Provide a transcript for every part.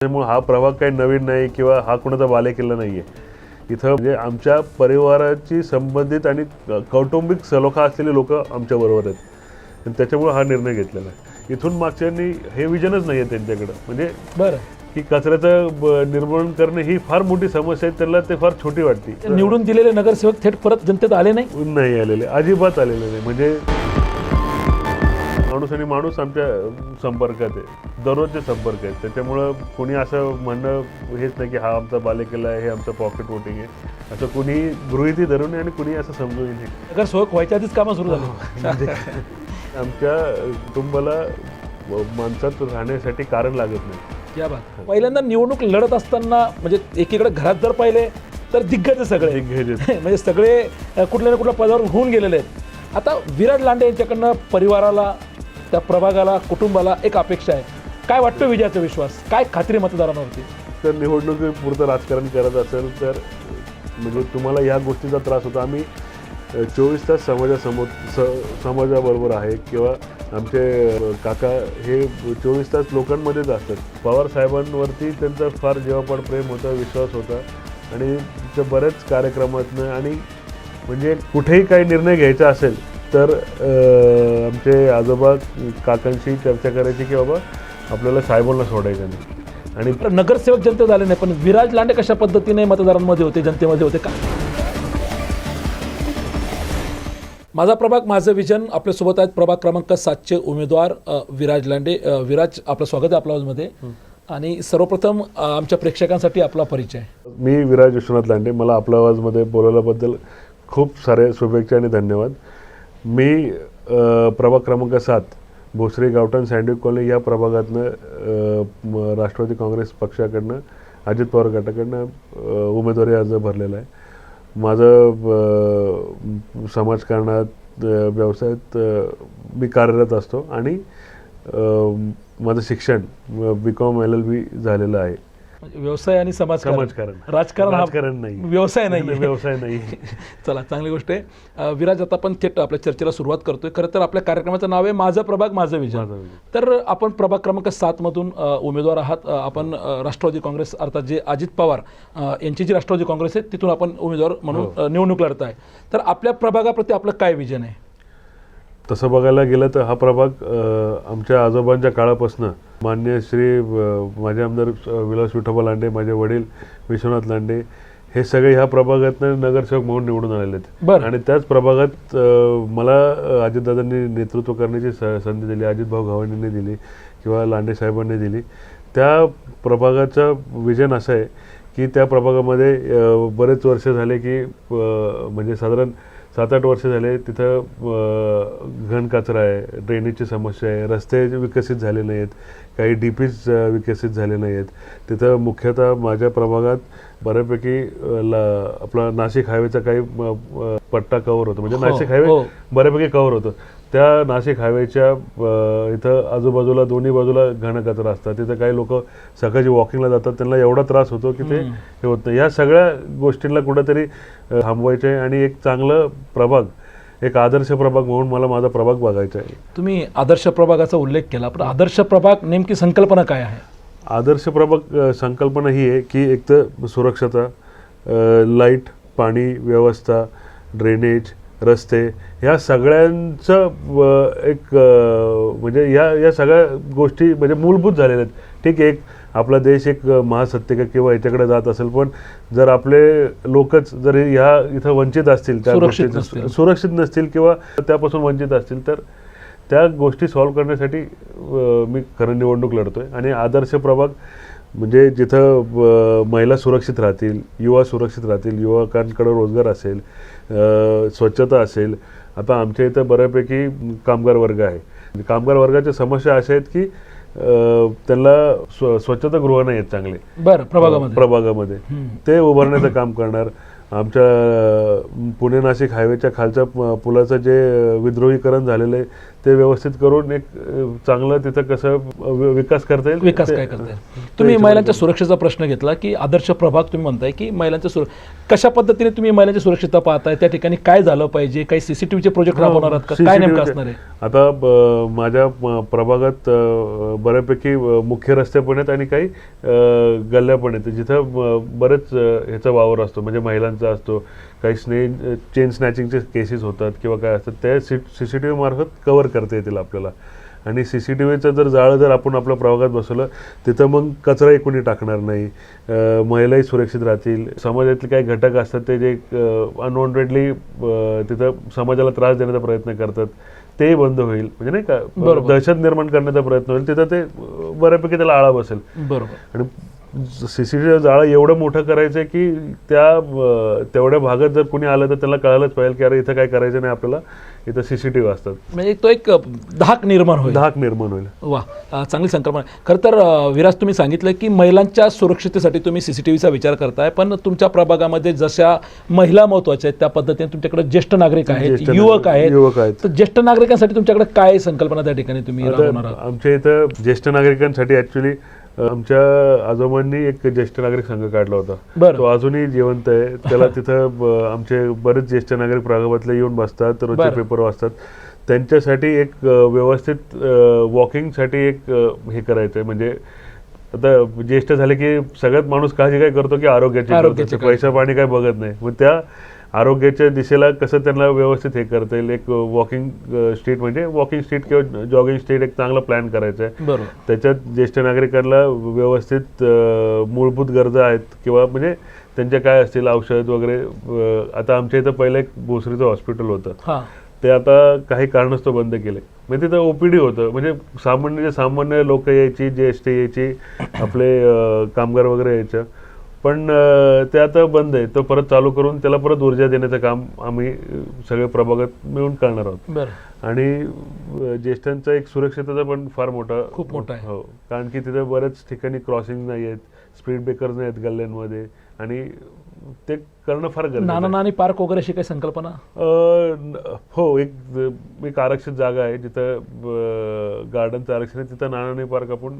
त्यामुळे हा प्रभाग काही नवीन नाही किंवा हा कुणाचा बालेकिल्ला नाही आहे इथं म्हणजे आमच्या परिवाराची संबंधित आणि कौटुंबिक सलोखा असलेली लोक आमच्याबरोबर आहेत. आणि त्याच्यामुळे हा निर्णय घेतलेला आहे. इथून मागच्यांनी हे विजनच नाही आहे त्यांच्याकडं. म्हणजे बरं. की कचऱ्याचं निर्मूलन करणे ही फार मोठी समस्या आहे त्याला ते फार छोटी वाटते. निवडून दिलेले नगरसेवक थेट परत जनतेत आले नाही? नाही आलेले. अजिबात आलेले नाही. म्हणजे माणूस आणि माणूस आमच्या संपर्कात आहे. दररोजचे संपर्क आहेत. त्याच्यामुळं कोणी असं म्हणणं हेच नाही की हा आमचा बालेकिल्ला आहे हे आमचं पॉकेट वोटिंग आहे. असं कोणी गृहिती धरू नये आणि कुणी असं समजू नये नगरसेवक व्हायच्या आधीच कामं सुरू झाली. आमच्या कुटुंबाला माणसात राहण्यासाठी कारण लागत नाही. या बात. पहिल्यांदा निवडणूक लढत असताना म्हणजे एकीकडे घरात जर पाहिले तर दिग्गज सगळे. दिग्गज. म्हणजे सगळे कुठल्या ना कुठल्या पदावर होऊन गेलेले आहेत. आता विराट लांडे यांच्याकडनं परिवाराला त्या प्रभागाला कुटुंबाला एक अपेक्षा आहे. काय वाटतं विजयाचा विश्वास? काय खात्री मतदारांवरती? तर निवडणुकीपुरतं राजकारण करत असेल तर म्हणजे तुम्हाला ह्या गोष्टीचा त्रास होता. आम्ही चोवीस तास समाजासमोर स समाजाबरोबर आहे किंवा आमचे काका हे चोवीस तास लोकांमध्येच असतात. पवार साहेबांवरती त्यांचा फार जीवापाड प्रेम होता विश्वास होता आणि त्या बऱ्याच कार्यक्रमातनं आणि म्हणजे कुठेही काही निर्णय घ्यायचा असेल तर आमचे आजोबा काकांशी चर्चा करायची की बाबा आपल्याला साहेबांना सोडायचं नाही. आणि तर नगरसेवक जनतेत आले नाही पण विराज लांडे कशा पद्धतीने मतदारांमध्ये होते जनतेमध्ये होते का? माझा प्रभाग माझं विजन आपल्यासोबत आहेत प्रभाग क्रमांक सातचे उमेदवार विराज लांडे. विराज आपलं स्वागत आहे आपल्या आवाजमध्ये आणि सर्वप्रथम आमच्या प्रेक्षकांसाठी आपला परिचय. मी विराज विश्वनाथ लांडे. मला आपल्या आवाजमध्ये बोलवल्याबद्दल खूप सारे शुभेच्छा आणि धन्यवाद. मी प्रभाग क्रमांक सात भोसरी गावठण सँडविक कॉलनी या प्रभागातनं राष्ट्रवादी काँग्रेस पक्षाकडनं अजित पवार गटाकडनं उमेदवारी अर्ज भरलेला आहे. माझं समाजकारणात व्यवसायात मी कार्यरत असतो आणि माझं शिक्षण B com L L B झालेलं आहे. व्यवसाय आणि समाजकारण. राजकारण हा राजकारण नाही. व्यवसाय नाही. व्यवसाय नाही. चला चांगली गोष्ट आहे. विराज आता आपण थेट आपल्या चर्चेला सुरुवात करतोय. खरं तर आपल्या कार्यक्रमाचं नाव आहे माझं प्रभाग माझं विजय. तर आपण प्रभाग क्रमांक सातमधून अ, उमेदवार आहात. आपण राष्ट्रवादी काँग्रेस अर्थात जे अजित पवार यांची जी राष्ट्रवादी काँग्रेस आहे तिथून आपण उमेदवार म्हणून अ, निवडणूक लढताय तर आपल्या प्रभागाप्रती आपलं काय विजन आहे? तसं बघायला गेलं तर हा प्रभाग आमच्या आजोबांच्या काळापासून मान्य श्री माझे आमदार विलास विठोबा लांडे माझे वडील विश्वनाथ लांडे हे सगळे ह्या प्रभागातनं नगरसेवक म्हणून निवडून आलेले आहेत बरं. आणि त्याच प्रभागात मला अजितदादांनी नेतृत्व करण्याची स संधी दिली अजित भाऊ गव्हाणेंनी दिली किंवा लांडे साहेबांनी दिली त्या प्रभागाचं विजन असं आहे की त्या प्रभागामध्ये बरेच वर्ष झाले की म्हणजे साधारण सात आठ वर्ष झाले तिथं घन कचरा आहे ड्रेनेजची समस्या आहे रस्ते विकसित झाले नाहीत काही डी पीज विकसित झाले नाही आहेत तिथं मुख्यतः माझ्या प्रभागात बऱ्यापैकी ला आपला नाशिक हायवेचा काही पट्टा कव्हर होतो. म्हणजे हो, नाशिक हायवे हो. बऱ्यापैकी कव्हर होतं. त्या नाशिक हायवेच्या इथं आजूबाजूला दोन्ही बाजूला घन कचरा असतात. तिथं काही लोक सकाळची वॉकिंगला जातात. त्यांना एवढा त्रास होतो की ते हे होत नाही. या सगळ्या गोष्टींना कुठंतरी थांबवायचं आहे आणि एक चांगलं प्रभाग एक आदर्श प्रभाग म्हणून मला माझा प्रभाग बघायचा आहे. तुम्ही आदर्श प्रभागाचा उल्लेख केला पण आदर्श प्रभाग नेमकी संकल्पना काय आहे? आदर्श प्रभाग संकल्पना ही आहे की एक तर सुरक्षता लाइट पाणी व्यवस्था ड्रेनेज रस्ते ह्या सगळ्यांचं एक म्हणजे या या सगळ्या गोष्टी म्हणजे मूलभूत झालेल्या आहेत ठीक आहे एक आपला देश एक महासत्तेका किंवा याच्याकडे जात असेल पण जर आपले लोकच जर ह्या इथं वंचित असतील त्या नसतील. सुरक्षित नसतील किंवा त्यापासून वंचित असतील तर त्या गोष्टी सॉल्व्ह करण्यासाठी मी खरं निवडणूक लढतोय आणि आदर्श प्रभाग म्हणजे जिथं महिला सुरक्षित राहतील युवा सुरक्षित राहतील युवकांकडे रोजगार असेल स्वच्छता असेल आता आमच्या इथं बऱ्यापैकी कामगार वर्ग आहे. कामगार वर्गाच्या समस्या अशा आहेत की त्यांना स्व स्वच्छतागृह नाही आहेत चांगले. बरं प्रभागामध्ये. प्रभागामध्ये. ते उभारण्याचं काम करणार. आमच्या पुणे नाशिक हायवेच्या खालच्या पुलाचं जे विद्रोहीकरण झालेलं आहे ते व्यवस्थित करून एक चांगलं तिथं कसं विकास करता येईल? विकास काय करता येईल? तुम्ही महिलांच्या सुरक्षेचा प्रश्न घेतला की आदर्श प्रभाग तुम्ही म्हणताय की महिलांच्या सुर कशा पद्धतीने तुम्ही महिलांची सुरक्षितता पाहताय? त्या ठिकाणी काय झालं पाहिजे? काही सीसीटीव्हीचे प्रोजेक्ट राबवणार आहात का? काय नेमकं असणार आहे? आता माझ्या प्रभागात बऱ्यापैकी मुख्य रस्ते पण आहेत आणि काही गल्ल्या पण आहेत. जिथं बरेच ह्याचा वावर असतो म्हणजे महिलांचा असतो. काही स्ने चेन स्नॅचिंगचे केसेस होतात किंवा काय असतात त्या सी सी टी व्ही मार्फत कव्हर करता येतील आपल्याला. आणि सी सी टी व्हीचं जर जाळं जर आपण आपल्या प्रभागात बसवलं तिथं मग कचराही कोणी टाकणार नाही. महिलाही सुरक्षित राहतील. समाजातले काही घटक असतात ते जे अनवॉन्टेडली तिथं समाजाला त्रास देण्याचा प्रयत्न करतात तेही बंद होईल. म्हणजे नाही का. दहशत निर्माण करण्याचा प्रयत्न होईल. तिथं ते बऱ्यापैकी त्याला आळा बसेल. बरोबर. आणि सीसीटीव्ही जाळं एवढं मोठं करायचं आहे की त्या तेवढ्या भागात जर कोणी आलं तर त्याला कळायलाच पाहिजे की अरे इथं काय करायचं नाही आपल्याला इथं सीसीटीव्ही असतात. म्हणजे तो एक धाक निर्माण होईल. धाक निर्माण होईल. वा चांगली संकल्पना. खरं तर विराज तुम्ही सांगितलं की महिलांच्या सुरक्षितेसाठी तुम्ही सी सी टी व्हीचा विचार करताय पण तुमच्या प्रभागामध्ये जशा महिला महत्त्वाच्या आहेत त्या पद्धतीने तुमच्याकडे ज्येष्ठ नागरिक आहेत युवक आहेत. युवक आहेत. तर ज्येष्ठ नागरिकांसाठी तुमच्याकडे काय संकल्पना त्या ठिकाणी तुम्ही आमच्या इथं ज्येष्ठ नागरिकांसाठी ऍक्च्युली आमच्या आजोबांनी एक ज्येष्ठ नागरिक संघ काढला होता. तो अजूनही जिवंत आहे त्याला तिथं आमचे बरेच ज्येष्ठ नागरिक प्रभागातले येऊन बसतात रोजचे. पेपर वाचतात त्यांच्यासाठी एक व्यवस्थित वॉकिंगसाठी एक हे करायचं आहे म्हणजे आता ज्येष्ठ झाले की सगळ्यात माणूस काळजी काय करतो की आरोग्याची. पैसा पाणी काय बघत नाही. मग त्या आरोग्याच्या दिशेला कसं त्यांना व्यवस्थित हे करता येईल? एक वॉकिंग स्ट्रीट म्हणजे वॉकिंग स्ट्रीट किंवा जॉगिंग स्ट्रीट एक चांगला प्लॅन करायचा आहे. त्याच्यात ज्येष्ठ नागरिकांना व्यवस्थित मूलभूत गरजा आहेत किंवा म्हणजे त्यांच्या काय असतील? औषध वगैरे आता आमच्या इथं पहिलं एक भोसरीचं हॉस्पिटल होतं. ते आता काही कारणास्तव बंद केले म्हणजे तिथं ओपीडी होतं. म्हणजे सामान्य जे सामान्य लोक यायची जी एस टी यायची आपले कामगार वगैरे यायचं. पण ते आता बंद आहे. तो परत चालू करून त्याला परत ऊर्जा देण्याचं काम आम्ही सगळे प्रभागात मिळून करणार आहोत. आणि ज्येष्ठांचा एक सुरक्षितता पण फार मोठा खूप मोठा आहे. हो. कारण की तिथे बऱ्याच ठिकाणी क्रॉसिंग नाही आहेत स्पीड ब्रेकर्स नाही आहेत गल्ल्यांमध्ये. आणि ते करणं फार गरजेचं नाना आहे. नानी पार्क वगैरे अशी काही संकल्पना हो एक एक आरक्षित जागा आहे जिथं गार्डनचं आरक्षण आहे तिथं नानाने पार्क आपण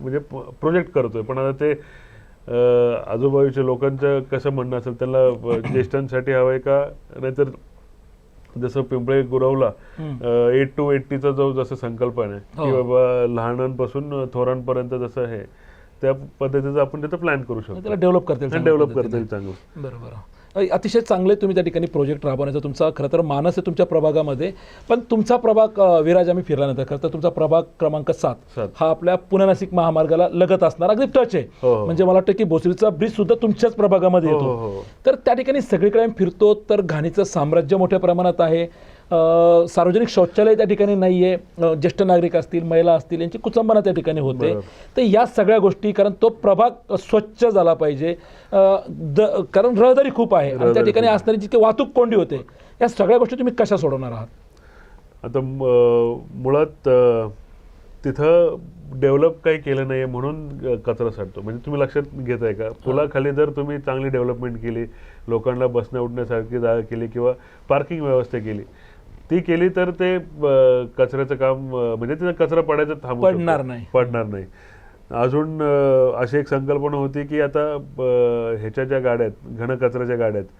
म्हणजे प्रोजेक्ट करतोय पण आता ते अ, आजूबाजूच्या लोकांचं कसं म्हणणं असेल त्यांना अ, ज्येष्ठांसाठी हवंय का नाहीतर जसं पिंपळे गुरवला. एट टू एट्टीचा जो जसं संकल्पना आहे की हो. बाबा लहानांपासून थोरांपर्यंत जसं आहे त्या पद्धतीचं आपण तिथं प्लॅन करू शकतो त्याला डेव्हलप करता येईल डेव्हलप करता. येईल चांगलं बरं बरं अ, अतिशय चांगले तुम्ही त्या ठिकाणी प्रोजेक्ट राबवण्याचा तुमचा खरं तर मानस आहे तुमच्या प्रभागामध्ये पण तुमचा प्रभाग विराज आम्ही फिरल्यानंतर खरं तर तुमचा प्रभाग क्रमांक सात. हा आपल्या पुणे नाशिक महामार्गाला लगत असणार अगदी टच आहे हो, हो. म्हणजे मला वाटतं की भोसरीचा ब्रिज सुद्धा तुमच्याच प्रभागामध्ये हो, येतो. तर त्या ठिकाणी सगळीकडे आम्ही फिरतो तर घाणीचं साम्राज्य मोठ्या प्रमाणात आहे सार्वजनिक शौचालय त्या ठिकाणी नाही आहे ज्येष्ठ नागरिक असतील महिला असतील यांची कुचंबना त्या ठिकाणी होते. तर या सगळ्या गोष्टी कारण तो प्रभाग स्वच्छ झाला पाहिजे. द- कारण रहदारी खूप आहे. आणि त्या ठिकाणी. असणारी जितकी वाहतूक कोंडी होते या सगळ्या गोष्टी तुम्ही कशा सोडवणार आहात? आता मुळात तिथं डेव्हलप काही केलं नाही म्हणून अ, कचरा साठतो. म्हणजे तुम्ही लक्षात घेत आहे का? पुलाखाली जर तुम्ही चांगली डेव्हलपमेंट केली लोकांना बसण्या उठण्यासारखी जागा केली किंवा पार्किंग व्यवस्था केली ती केली तर ते कचऱ्याचं काम म्हणजे तिथं कचरा पडायचं थांबू. पडणार नाही. पडणार नाही अजून अशी एक संकल्पना होती की आता ह्याच्या ज्या गाड्या आहेत घन कचऱ्याच्या गाड्या आहेत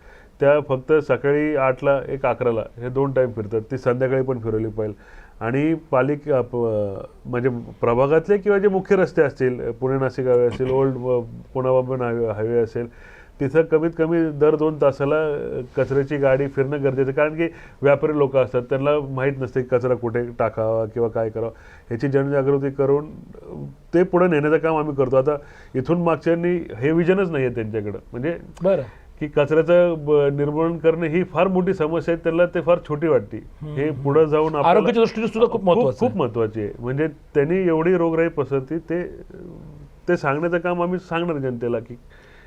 त्या फक्त सकाळी आठला एक अकराला हे दोन टाईम फिरतात ती संध्याकाळी पण फिरवली पाहिजे आणि पालिका म्हणजे प्रभागातले किंवा जे मुख्य रस्ते असतील पुणे नाशिक हायवे असेल ओल्ड पुणा बांबन हायवे हायवे असेल तिथं कमीत कमी दर दोन तासाला कचऱ्याची गाडी फिरणं गरजेचं. कारण की व्यापारी लोक असतात त्यांना माहीत नसते की कचरा कुठे टाकावा किंवा काय करावं. ह्याची जनजागृती करून ते पुढे नेण्याचं काम आम्ही करतो. आता इथून मागच्यांनी हे विजनच नाही आहे त्यांच्याकडं. म्हणजे बरं. की कचऱ्याचं निर्मूलन करणे ही फार मोठी समस्या आहे त्याला ते फार छोटी वाटते. हे पुढे जाऊन आरोग्याच्या दृष्टीने सुद्धा खूप खूप. महत्वाची आहे. म्हणजे त्यांनी एवढी रोगराई पसरती ते ते सांगण्याचं काम आम्ही सांगणार जनतेला की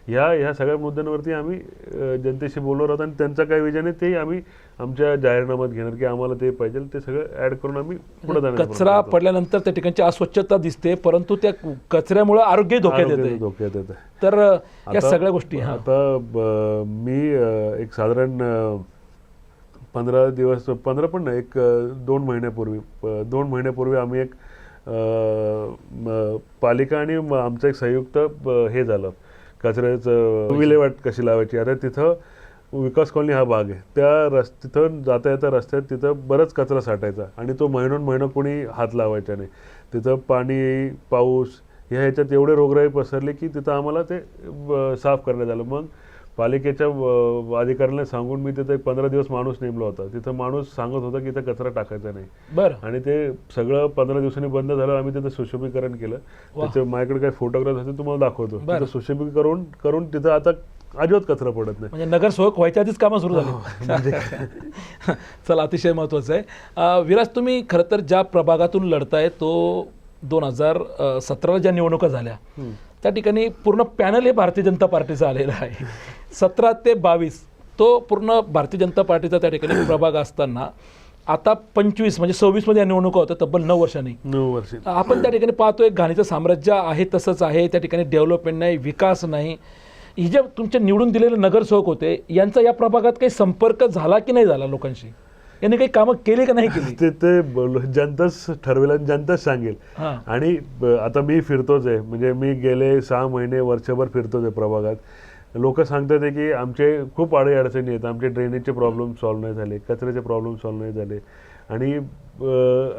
ह्या ह्या सगळ्या मुद्द्यांवरती आम्ही जनतेशी बोलणार आहोत आणि त्यांचं काय विजन आहे ते आम्ही आमच्या जाहीरनाम्यात घेणार की आम्हाला ते पाहिजे ते सगळं ऍड करून आम्ही पुढे जाण्याचा कचरा. पडल्यानंतर त्या ठिकाणची अस्वच्छता दिसते परंतु त्या कचऱ्यामुळे आरोग्य धोक्यात धोक्यात येतं तर या सगळ्या गोष्टी हा. आता मी एक साधारण पंधरा दिवस पंधरा पण नाही एक दोन महिन्यापूर्वी दोन महिन्यापूर्वी आम्ही एक पालिका आणि आमचं एक संयुक्त हे झालं. कचऱ्याचं विल्हेवाट कशी लावायची? आता तिथं विकास कॉलनी हा भाग आहे. त्या रस् तिथं जाता येता रस्त्यात तिथं बरंच कचरा साठायचा आणि तो महिनोन महिना कोणी हात लावायचा नाही. तिथं पाणी पाऊस ह्या ह्याच्यात एवढे रोगराई पसरली की तिथं आम्हाला ते साफ करण्यात आलं. मग पालिकेच्या अधिकाऱ्यांना सांगून मी तिथं एक पंधरा दिवस माणूस नेमला होता. तिथं माणूस सांगत होता की इथं कचरा टाकायचा नाही. बरं. आणि ते सगळं पंधरा दिवसांनी बंद झालं. आम्ही तिथं सुशोभीकरण केलं. त्याचे माझ्याकडे काही फोटोग्राफ असतील तुम्हाला दाखवतो. तिथं सुशोभीकरण करून तिथं आता अजिबात कचरा पडत नाही. म्हणजे नगरसेवक व्हायच्या आधीच कामं सुरू झाली. म्हणजे चला अतिशय महत्त्वाचं आहे. विराज तुम्ही खरं तर ज्या प्रभागातून लढताय तो दोन हजार सतराला ज्या निवडणुका झाल्या त्या ठिकाणी पूर्ण पॅनल हे भारतीय जनता पार्टीचं आलेलं आहे. सतरा ते बावीस तो पूर्ण भारतीय जनता पार्टीचा त्या ठिकाणी प्रभाग असताना आता पंचवीस म्हणजे सव्वीसमध्ये या निवडणुका होत्या तब्बल नऊ वर्षांनी. नऊ वर्षी. आपण त्या ठिकाणी पाहतोय घाणीचं साम्राज्य आहे तसंच आहे त्या ठिकाणी डेव्हलपमेंट नाही विकास नाही. ही जे तुमचे निवडून दिलेले नगरसेवक होते यांचा या प्रभागात काही संपर्क झाला की नाही झाला लोकांशी? यांनी काही कामं केली का नाही केली? ते ते जनताच ठरवेल आणि जनताच सांगेल. आणि आता मी फिरतोच आहे. म्हणजे मी गेले सहा महिने वर्षभर फिरतोच आहे प्रभागात. लोक सांगतात आहे की आमचे खूप अडी अडचणी आहेत. आमचे ड्रेनेजचे प्रॉब्लेम सॉल्व्ह नाही झाले. कचऱ्याचे प्रॉब्लेम सॉल्व्ह नाही झाले. आणि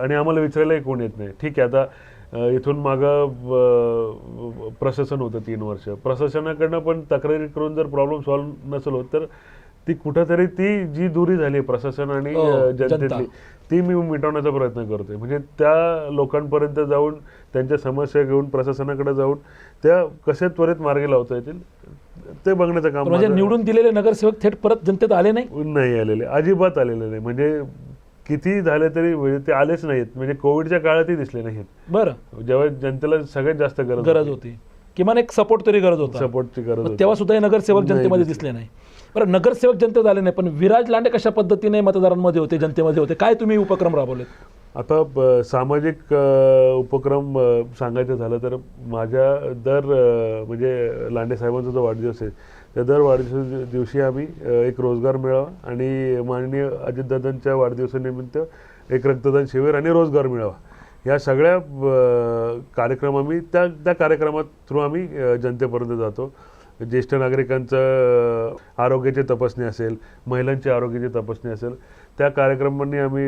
आणि आम्हाला विचारायलाही कोण येत नाही. ठीक आहे आता इथून मागं प्रशासन होतं तीन वर्ष. प्रशासनाकडनं पण तक्रारी करून जर प्रॉब्लेम सॉल्व्ह नसेल होत तर ती कुठंतरी ती जी दुरी झाली प्रशासन आणि हो. जनतेतली ती मी मिटवण्याचा प्रयत्न करतोय. म्हणजे त्या लोकांपर्यंत जाऊन त्यांच्या समस्या घेऊन प्रशासनाकडे जाऊन त्या कसे त्वरित मार्गी लावता येतील ते बघण्याचं काम म्हणजे निवडून दिलेले नगरसेवक थेट परत जनतेत आले नाही? नाही आलेले. अजिबात आलेले नाही. म्हणजे किती झाले तरी म्हणजे ते आलेच नाहीत. म्हणजे कोविडच्या काळातही दिसले नाहीत. बरं. जेव्हा जनतेला सगळ्यात जास्त गरज गरज होती. किमान एक सपोर्ट तरी गरज होता. सपोर्टची गरज तेव्हा सुद्धा हे नगरसेवक जनतेमध्ये. दिसले नाही. बरं नगरसेवक जनतेत आले नाही पण विराज लांडे कशा पद्धतीने मतदारांमध्ये होते जनतेमध्ये होते? काय तुम्ही उपक्रम राबवलेत? आता ब- सामाजिक अ, उपक्रम अ, सांगायचं झालं तर माझ्या दर अ, म्हणजे लांडे साहेबांचा जो वाढदिवस आहे त्या दर वाढदिवस दिवशी आम्ही अ, एक रोजगार मेळावा आणि माननीय अजितदादांच्या वाढदिवसानिमित्त एक रक्तदान शिबिर आणि रोजगार मेळावा. या सगळ्या अ, कार्यक्रम आम्ही त्या त्या कार्यक्रमात थ्रू आम्ही अ, जनतेपर्यंत जातो. ज्येष्ठ नागरिकांचं आरोग्याची तपासणी असेल महिलांची आरोग्याची तपासणी असेल त्या कार्यक्रमांनी आम्ही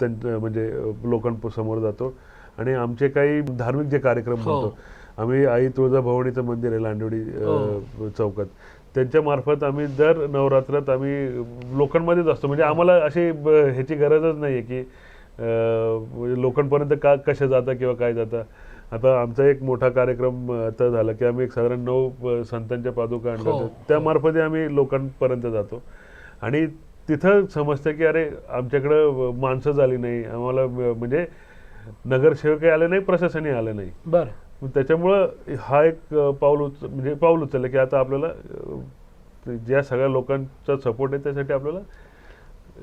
त्यां म्हणजे लोकांसमोर जातो. आणि आमचे काही धार्मिक जे कार्यक्रम हो. म्हणतो आम्ही आई तुळजाभवानीचं मंदिर आहे लांडोडी अ, चौकात. त्यांच्या मार्फत आम्ही दर नवरात्रात आम्ही लोकांमध्येच असतो. म्हणजे आम्हाला अशी ह्याची गरजच नाही आहे की म्हणजे लोकांपर्यंत का कशा जाता किंवा काय जाता. आता आमचा एक मोठा कार्यक्रम आता झाला की आम्ही एक साधारण नऊ संतांच्या पादुका आणल्या हो, होत्या. त्या मार्फत आम्ही लोकांपर्यंत जातो. आणि तिथं समजतं की अरे आमच्याकडं माणसं झाली नाही. आम्हाला म्हणजे नगरसेवकही आले नाही प्रशासनही आलं नाही. बरं. त्याच्यामुळं हा एक पाऊल उच म्हणजे पाऊल उचललं की आता आपल्याला ज्या सगळ्या लोकांचा सपोर्ट आहे त्यासाठी आपल्याला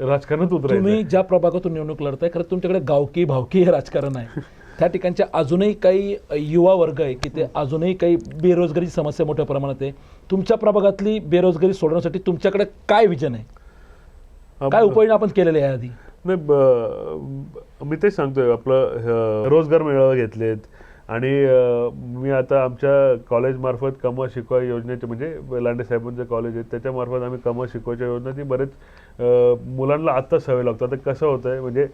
राजकारणात उतरायचं तुम्ही. ज्या प्रभागातून निवडणूक लढताय खरं तुमच्याकडे गावकी भावकी हे राजकारण आहे. त्या ठिकाणच्या अजूनही काही युवा वर्ग आहे की ते अजूनही काही बेरोजगारीची समस्या मोठ्या प्रमाणात आहे. तुमच्या प्रभागातली बेरोजगारी सोडवण्यासाठी तुमच्याकडे काय विजन आहे? काय उपाययोजना आपण केलेले आहे आधी? नाही मी तेच सांगतोय आपलं रोजगार मेळावा घेतलेत. आणि मी आता आमच्या कॉलेजमार्फत कमवा शिकवा योजनेचे म्हणजे लांडे साहेबांचं कॉलेज आहे त्याच्यामार्फत आम्ही कमवा शिकवायच्या योजना ती बरेच मुलांना आत्ता सवय लागतो. आता कसं होतं आहे म्हणजे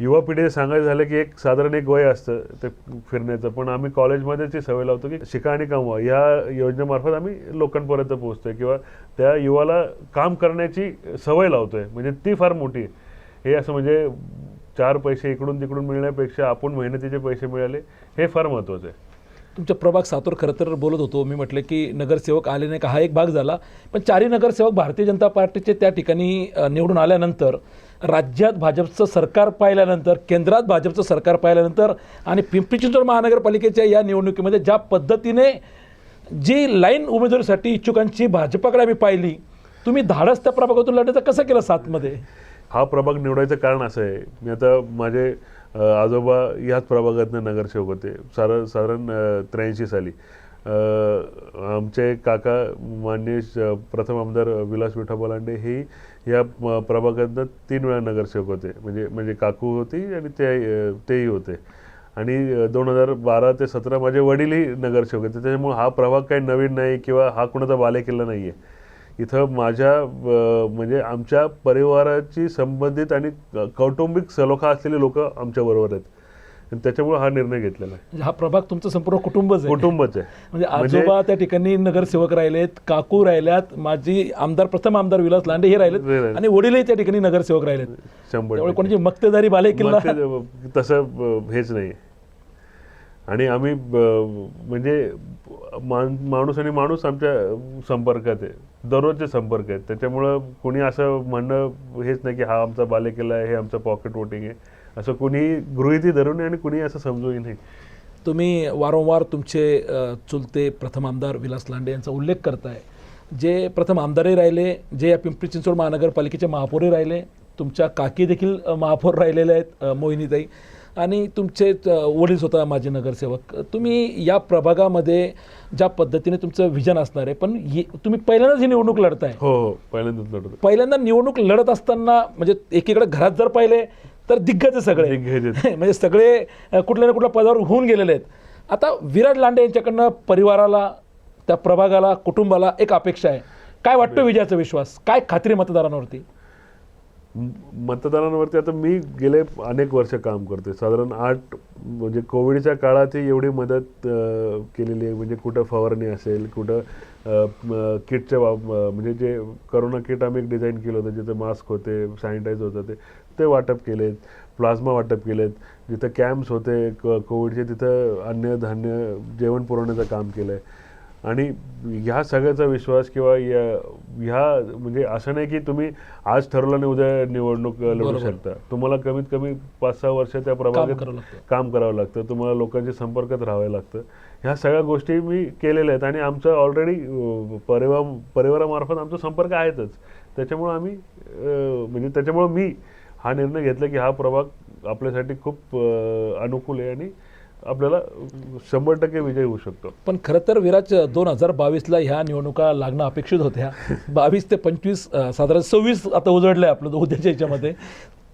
युवा पिढी सांगायचं झालं की एक साधारण एक वय असतं ते फिरण्याचं. पण आम्ही कॉलेजमध्ये ती सवय लावतो की शिका आणि कमवा. या योजनेमार्फत आम्ही लोकांपर्यंत पोहोचतोय किंवा त्या युवाला काम करण्याची सवय लावतोय. म्हणजे ती फार मोठी आहे. हे असं म्हणजे चार पैसे इकडून तिकडून मिळण्यापेक्षा आपण मेहनतीचे पैसे मिळाले हे फार महत्त्वाचं आहे. तुमच्या प्रभाग सातोर खरं तर बोलत होतो मी म्हटलं की नगरसेवक आले नाही का हा एक भाग झाला. पण चारही नगरसेवक भारतीय जनता पार्टीचे त्या ठिकाणी निवडून आल्यानंतर राज्यात भाजपचं सरकार पाहिल्यानंतर केंद्रात भाजपचं सरकार पाहिल्यानंतर आणि पिंपरी चिंचवड महानगरपालिकेच्या या निवडणुकीमध्ये ज्या पद्धतीने जी लाईन उमेदवारीसाठी इच्छुकांची भाजपाकडे आम्ही पाहिली तुम्ही धाडस त्या प्रभागातून लढायचं कसं केलं सातमध्ये? हा प्रभाग निवडायचं कारण असं आहे. मी आता माझे आजोबा ह्याच प्रभागातनं नगरसेवक होते. सार साधारण त्र्याऐंशी साली. आमचे काका मान्य प्रथम आमदार विलास विठा बलांडे हे या प्रभागातनं तीन वेळा नगरसेवक होते. म्हणजे म्हणजे काकू होती आणि ते तेही होते. आणि दोन हजार बारा ते सतरा माझे वडीलही नगरसेवक होते. त्याच्यामुळे हा प्रभाग काही नवीन नाही किंवा हा कुणाचा बालेकिल्ला नाही आहे इथं माझ्या म्हणजे आमच्या परिवाराची संबंधित आणि कौटुंबिक सलोखा असलेली लोक आमच्याबरोबर आहेत. त्याच्यामुळे हा निर्णय घेतलेला आहे. म्हणजे हा प्रभाग तुमचं संपूर्ण कुटुंबच आहे. कुटुंबच आहे. म्हणजे आजोबा त्या ठिकाणी नगरसेवक राहिलेत काकू राहिल्यात माजी आमदार प्रथम आमदार विलास लांडे हे राहिलेत. आणि वडीलही त्या ठिकाणी नगरसेवक राहिलेत. शंभर. कोणाची मक्तेदारी बाले किल्ला तसं हेच नाही. आणि आम्ही म्हणजे माणूस आणि माणूस आमच्या संपर्कात आहे. दररोजचे संपर्क आहेत. त्याच्यामुळं कोणी असं म्हणणं हेच नाही की हा आमचा बालेकिल्ला आहे हे आमचं पॉकेट वोटिंग आहे. असं कोणी गृहिती धरू नये आणि कुणी असं समजूही नाही. तुम्ही वारंवार तुमचे चुलते प्रथम आमदार विलास लांडे यांचा उल्लेख करताय. जे प्रथम आमदारही राहिले जे या पिंपरी चिंचवड महानगरपालिकेचे महापौरही राहिले तुमच्या काकी देखील महापौर राहिलेले आहेत मोहिनीताई. आणि तुमचे वडील स्वतः माजी नगरसेवक. तुम्ही या प्रभागामध्ये ज्या पद्धतीने तुमचं विजन असणार आहे पण ये- तुम्ही पहिल्यांदाच ही निवडणूक लढताय. हो हो पहिल्यांदाच लढतो पहिल्यांदा निवडणूक लढत असताना म्हणजे एकीकडे घरात जर पाहिले तर दिग्गज सगळे. म्हणजे सगळे कुठल्या ना कुठल्या पदावर होऊन गेलेले आहेत. आता विराट लांडे यांच्याकडनं परिवाराला त्या प्रभागाला कुटुंबाला एक अपेक्षा आहे. काय वाटतं विजयाचा विश्वास? काय खात्री मतदारांवरती? मतदारांवरती आता मी गेले अनेक वर्ष काम करते साधारण आठ म्हणजे कोविडच्या काळातही एवढी मदत केलेली आहे. म्हणजे कुठं फवारणी असेल कुठं किटच्या म- म्हणजे जे करोना किट आम्ही एक डिझाईन केलं होतं जिथं मास्क होते सॅनिटाईज होतं ते ते वाटप केलेत प्लाझ्मा वाटप केलेत. जिथं कॅम्प्स होते क कोविडचे तिथं अन्न धान्य जेवण पुरवण्याचं काम केलं आहे आणि ह्या सगळ्याचा विश्वास किंवा या ह्या म्हणजे असं नाही की तुम्ही आज ठरवलं आणि उद्या निवडणूक लढू. शकता. तुम्हाला कमीत कमी पाच सहा वर्ष त्या प्रभागात. काम करावं लागतं. तुम्हाला लोकांच्या संपर्कात राहावं लागतं. ह्या सगळ्या गोष्टी मी केलेल्या आहेत आणि आमचं ऑलरेडी परिवार परिवारामार्फत आमचा संपर्क आहेतच. त्याच्यामुळं आम्ही म्हणजे त्याच्यामुळं मी हा निर्णय घेतला की हा प्रभाग आपल्यासाठी खूप अनुकूल आहे आणि आपल्याला शंभर टक्के विजय होऊ शकतो. पण खरं तर विराज दोन हजार बावीसला ह्या निवडणुका लागणं अपेक्षित होत्या. बावीस ते पंचवीस साधारण सव्वीस आता उजडलं आहे आपलं उद्याच्या ह्याच्यामध्ये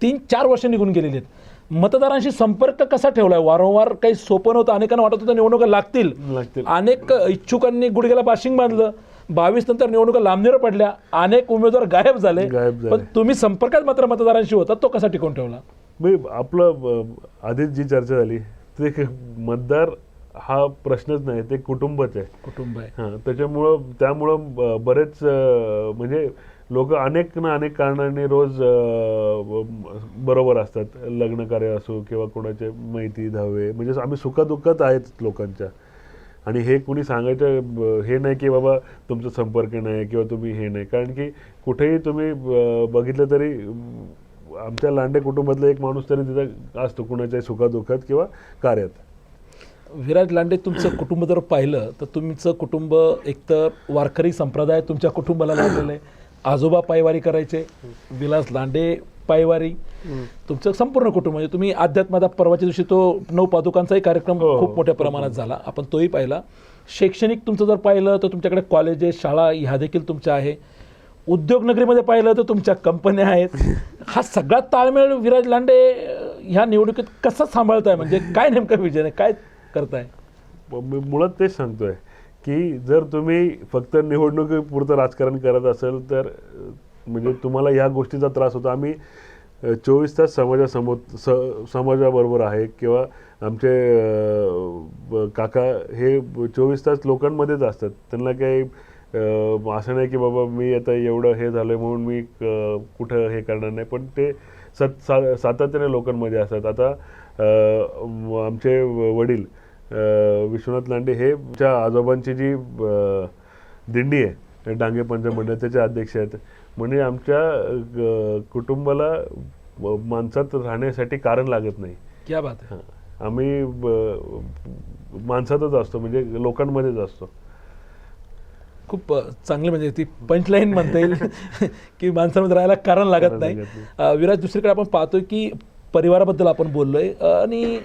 तीन चार वर्ष निघून गेलेली आहेत. मतदारांशी संपर्क कसा ठेवलाय? वारंवार काही सोपं नव्हतं. अनेकांना वाटत होतं निवडणुका लागतील. लागतील. अनेक इच्छुकांनी गुडघ्याला बाशिंग बांधलं. बावीस नंतर निवडणुका लांबणीवर पडल्या अनेक उमेदवार गायब झाले. गायब झाले. पण तुम्ही संपर्कात मात्र मतदारांशी होता तो कसा टिकवून ठेवला? मी आपलं आधीच जी चर्चा झाली ते मतदार हा प्रश्नच नाही ते कुटुंबच आहे. कुटुंब आहे. हां त्याच्यामुळं त्यामुळं बरेच म्हणजे लोक अनेक ना अनेक कारणाने रोज बरोबर असतात. लग्न कार्य असो किंवा कोणाचे माहिती दहावे म्हणजे आम्ही सुखदुःखात आहेत लोकांच्या. आणि हे कुणी सांगायचं हे नाही की बाबा तुमचा संपर्क नाही किंवा तुम्ही हे नाही. कारण की कुठेही तुम्ही ब- बघितलं तरी आमच्या लांडे कुटुंबातला एक माणूस तरी तिथं असतो कुणाच्या सुखादुखात किंवा कार्यात. विराज लांडे तुमचं कुटुंब जर पाहिलं तर तुमचं कुटुंब एकतर वारकरी संप्रदाय तुमच्या कुटुंबाला लागलेलं आहे. आजोबा पायवारी करायचे विलास लांडे पायवारी तुमचं संपूर्ण कुटुंब म्हणजे तुम्ही अध्यात्मात परवाच्या दिवशी तो नऊ पादुकांचाही कार्यक्रम हो, हो. खूप मोठ्या प्रमाणात झाला. आपण तोही पाहिला. शैक्षणिक तुमचं जर पाहिलं तर तुमच्याकडे कॉलेजेस शाळा ह्या देखील तुमच्या आहे. उद्योगनगरीमध्ये पाहिलं तर तुमच्या कंपन्या आहेत. हा सगळा ताळमेळ विराज लांडे ह्या निवडणुकीत कसा सांभाळताय? म्हणजे काय नेमकं आहे? काय करताय? मी मुळात तेच सांगतोय की जर तुम्ही फक्त निवडणुकीपुरतं राजकारण करत असेल तर म्हणजे तुम्हाला ह्या गोष्टीचा त्रास होतो. आम्ही चोवीस तास समाजासमोर स समाजाबरोबर आहे किंवा आमचे काका हे चोवीस तास लोकांमध्येच असतात. त्यांना काही असं नाही की बाबा मी आता एवढं हे झालं म्हणून मी कुठं हे करणार नाही. पण ते सत सा सातत्याने लोकांमध्ये असतात. आता आमचे वडील विश्वनाथ लांडे हे आमच्या आजोबांची जी दिंडी आहे डांगे पंच मंडळ त्याचे अध्यक्ष आहेत. म्हणजे आमच्या कुटुंबाला माणसात राहण्यासाठी कारण लागत नाही. क्या बात आहे. आम्ही माणसातच असतो म्हणजे लोकांमध्येच असतो. खूप चांगली म्हणजे ती पंचलाईन म्हणता येईल की माणसामध्ये राहायला कारण लागत नाही. विराज दुसरीकडे आपण पाहतोय की परिवाराबद्दल आपण बोललोय आणि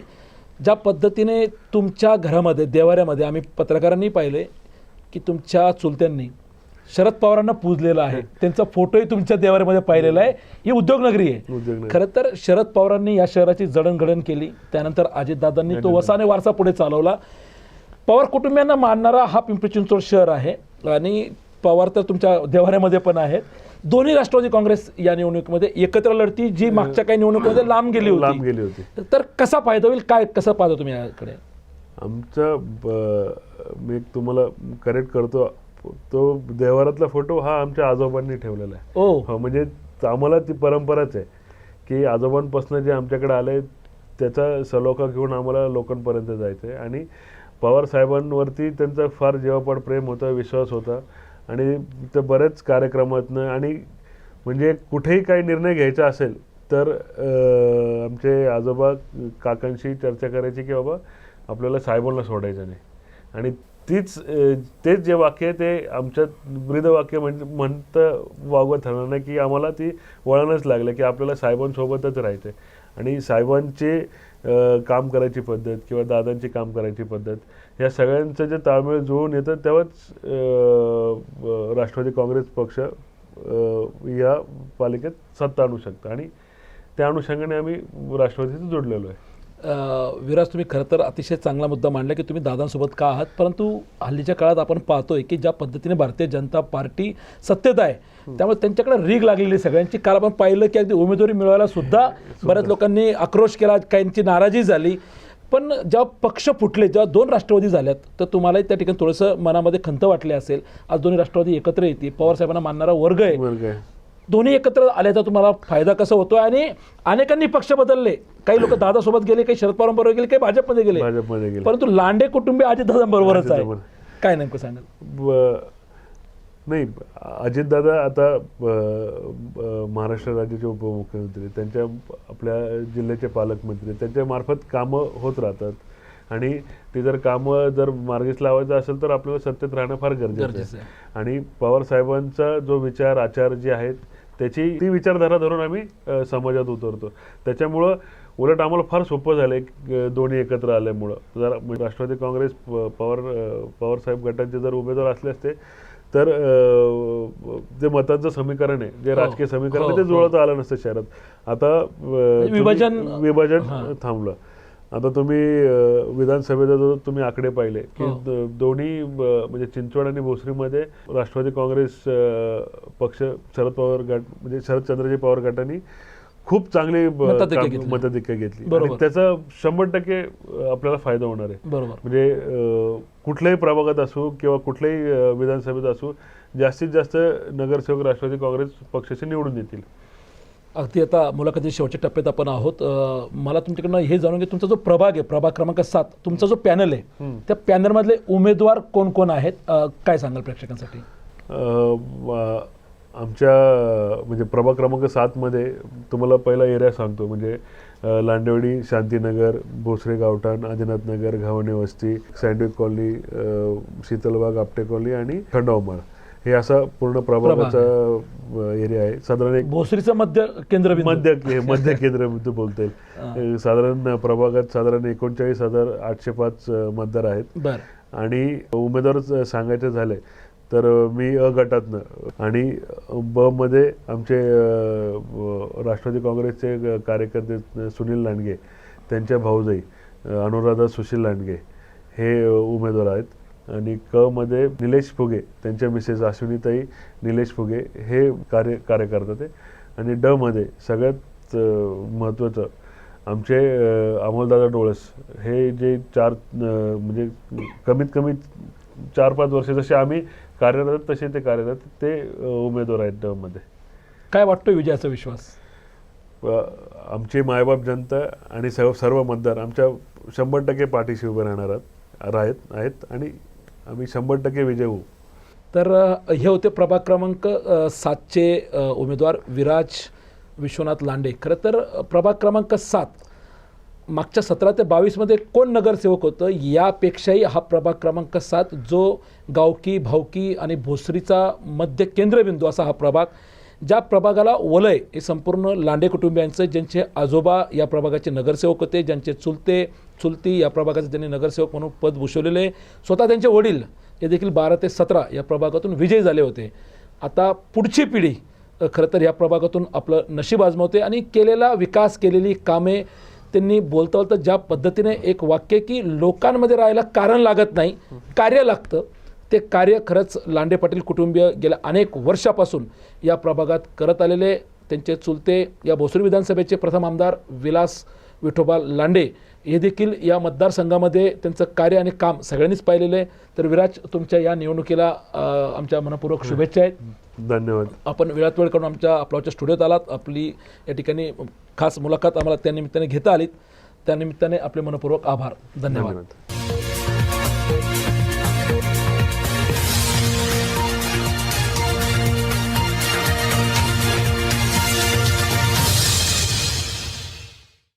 ज्या पद्धतीने तुमच्या घरामध्ये देवाऱ्यामध्ये आम्ही पत्रकारांनी पाहिले की तुमच्या चुलत्यांनी शरद पवारांना पूजलेलं आहे. त्यांचा फोटोही तुमच्या देवाऱ्यामध्ये पाहिलेला आहे. ही उद्योगनगरी आहे. खरं तर शरद पवारांनी या शहराची जडणघडण केली. त्यानंतर अजितदादांनी तो वसाने वारसा पुढे चालवला. पवार कुटुंबियांना मानणारा हा पिंपरी चिंचवड शहर आहे. आणि पवार तर तुमच्या देवाऱ्यामध्ये पण आहेत. दोन्ही राष्ट्रवादी काँग्रेस या निवडणुकीमध्ये एकत्र लढती जी मागच्या काही निवडणुकीमध्ये लांब गेली लांब होती गेली होती. तर कसा फायदा होईल? काय कसं पाहता तुम्ही याकडे? आमचा मी तुम्हाला करेक्ट करतो. तो देवारातला फोटो हा आमच्या आजोबांनी ठेवलेला आहे. ओ. हो म्हणजे आम्हाला ती परंपराच आहे की आजोबांपासून जे आमच्याकडे आले त्याचा सलोखा घेऊन आम्हाला लोकांपर्यंत जायचं आहे आणि पवार साहेबांवरती त्यांचा फार जीवापाड प्रेम होता विश्वास होता. आणि ते बरेच कार्यक्रमातनं आणि म्हणजे कुठेही काही निर्णय घ्यायचा असेल तर आमचे आजोबा काकांशी चर्चा करायची की बाबा आपल्याला साहेबांना सोडायचं नाही. आणि तीच तेच जे वाक्य आहे ते आमच्यात ब्रीद वाक्य म्हणजे म्हणतं वागवत ठरणार नाही की आम्हाला ती वळणच लागलं की आपल्याला साहेबांसोबतच राहायचं आहे आणि साहेबांचे काम करायची पद्धत किंवा दादांची काम करायची पद्धत या सगळ्यांचं जे ताळमेळ जुळून येतं तेव्हाच राष्ट्रवादी काँग्रेस पक्ष या पालिकेत सत्ता आणू शकतं. आणि त्या अनुषंगाने आम्ही राष्ट्रवादीचं जोडलेलो आहे. विराज तुम्ही खरं तर अतिशय चांगला मुद्दा मांडला की तुम्ही दादांसोबत का आहात परंतु हल्लीच्या काळात आपण पाहतोय की ज्या पद्धतीने भारतीय जनता पार्टी सत्तेत आहे त्यामुळे त्यांच्याकडे रीग लागलेली सगळ्यांची. काल आपण पाहिलं की अगदी उमेदवारी मिळवायला सुद्धा बऱ्याच लोकांनी आक्रोश केला काहींची नाराजी झाली. पण जेव्हा पक्ष फुटले जेव्हा दोन राष्ट्रवादी झाल्यात तर तुम्हालाही त्या ठिकाणी थोडंसं मनामध्ये खंत वाटले असेल. आज दोन्ही राष्ट्रवादी एकत्र येते पवार साहेबांना मानणारा वर्ग आहे. वर्ग आहे. दोन्ही एकत्र आल्याचा तुम्हाला फायदा कसा होतो आणि अनेकांनी पक्ष बदलले. काही लोक दादासोबत गेले काही शरद पवारांबरोबर गेले काही भाजपमध्ये गेले. भाजपमध्ये गेले. परंतु लांडे कुटुंबी अजितदादांबरोबरच आहे. काय नेमकं सांगाल? ब- नाही अजितदादा आता ब- ब- महाराष्ट्र राज्याचे उपमुख्यमंत्री त्यांच्या आपल्या जिल्ह्याचे पालकमंत्री त्यांच्या मार्फत कामं होत राहतात. आणि ती जर कामं जर मार्गीस लावायचं असेल तर आपल्याला सत्तेत राहणं फार गरजेचं गरजेचं आहे. आणि पवार साहेबांचा जो विचार आचार जे आहेत त्याची ती विचारधारा धरून आम्ही समाजात उतरतो त्याच्यामुळं उलट आम्हाला फार सोपं झालं आहे दोन्ही एकत्र आल्यामुळं जर म्हणजे राष्ट्रवादी काँग्रेस पवार अ, पवार साहेब गटाचे जर उमेदवार असले असते तर जे मतांचं समीकरण आहे जे हो. राजकीय समीकरण हो, आहे ते हो. जुळवता आलं नसतं शहरात आता तुम्ही- विभाजन- विभाजन हां. थांबलं आता तुम्ही विधानसभेचा जो तुम्ही आकडे पाहिले की हो. दोन्ही म्हणजे चिंचवड आणि भोसरीमध्ये राष्ट्रवादी काँग्रेस पक्ष शरद पवार गट म्हणजे शरदचंद्रजी पवार गटाने खूप चांगली मताधिक्य घेतली. आणि त्याचा शंभर टक्के आपल्याला फायदा होणार आहे. बरोबर. म्हणजे कुठल्याही प्रभागात असू किंवा कुठल्याही विधानसभेत असू जास्तीत जास्त नगरसेवक राष्ट्रवादी काँग्रेस पक्षाचे निवडून येतील अगदी आता मुलाखती शेवटच्या टप्प्यात आपण आहोत. मला तुमच्याकडनं हे जाणून घे तुमचा जो प्रभाग आहे प्रभाग क्रमांक सात तुमचा जो पॅनल आहे. त्या पॅनलमधले उमेदवार कोण कोण आहेत काय सांगाल प्रेक्षकांसाठी? आमच्या म्हणजे प्रभाग क्रमांक सातमध्ये तुम्हाला पहिला एरिया सांगतो म्हणजे लांडेवाडी शांतीनगर भोसरे गावठाण आदिनाथ नगर घावणे वस्ती Sandvik colony Sheetalbaug Apte colony आणि खंडावमाळ हे असा पूर्ण प्रभागाचा एरिया आहे. साधारण एक भोसरीचं मध्य केंद्रबिंदू. मध्य मध्य केंद्र बिंदू बोलता येईल साधारण प्रभागात साधारण एकोणचाळीस हजार आठशे पाच मतदार आहेत. बर. आणि उमेदवार सांगायचे झाले तर मी अ गटातनं. आणि ब मध्ये आमचे राष्ट्रवादी काँग्रेसचे कार्यकर्ते सुनील लांडगे त्यांच्या भाऊजाई अनुराधा सुशील लांडगे हे उमेदवार आहेत. आणि क मध्ये निलेश फुगे त्यांच्या मिसेस अश्विनीताई निलेश फुगे हे कार्य कार्य करतात आहे. आणि ड मध्ये सगळ्यात महत्त्वाचं आमचे अमोलदादा डोळस हे जे चार म्हणजे कमीत कमी चार पाच वर्ष जसे आम्ही कार्यरत तसे ते कार्यरत ते उमेदवार आहेत ड मध्ये काय वाटतोय विजयाचा विश्वास आमचे मायबाप जनता आणि सर्व सर्व मतदार आमच्या शंभर टक्के पाठीशी उभे राहणार आहेत आहेत आणि आम्ही शंभर टक्के विजय होऊ. तर हे होते प्रभाग क्रमांक सातचे उमेदवार विराज विश्वनाथ लांडे. खरं तर प्रभाग क्रमांक सात मागच्या सतरा ते बावीसमध्ये कोण नगरसेवक होतं यापेक्षाही हा प्रभाग क्रमांक सात जो गावकी भावकी आणि भोसरीचा मध्य केंद्रबिंदू असा हा प्रभाग ज्या प्रभागाला वलय हे संपूर्ण लांडे कुटुंबियांचं ज्यांचे आजोबा या प्रभागाचे नगरसेवक होते ज्यांचे चुलते चुलती या प्रभागाचे त्यांनी नगरसेवक म्हणून पद भूषवलेले स्वतः त्यांचे वडील हे देखील बारा ते सतरा या प्रभागातून विजयी झाले होते. आता पुढची पिढी खरं तर या प्रभागातून आपलं नशीब आजमावते आणि केलेला विकास केलेली कामे त्यांनी बोलता बोलता ज्या पद्धतीने एक वाक्य की लोकांमध्ये राहायला कारण लागत नाही कार्य लागतं. ते कार्य खरंच लांडे पाटील कुटुंबीय गेल्या अनेक वर्षापासून या प्रभागात करत आलेले त्यांचे चुलते या भोसरी विधानसभेचे प्रथम आमदार विलास विठोबा लांडे हे देखील या मतदारसंघामध्ये त्यांचं कार्य आणि काम सगळ्यांनीच पाहिलेलं आहे. तर विराज तुमच्या या निवडणुकीला आमच्या मनपूर्वक शुभेच्छा आहेत. धन्यवाद. आपण वेळात वेळ काढून आमच्या आपल्या स्टुडिओत आलात. आपली या ठिकाणी खास मुलाखत आम्हाला त्या निमित्ताने घेता आलीत. त्या निमित्ताने आपले मनपूर्वक आभार. धन्यवाद.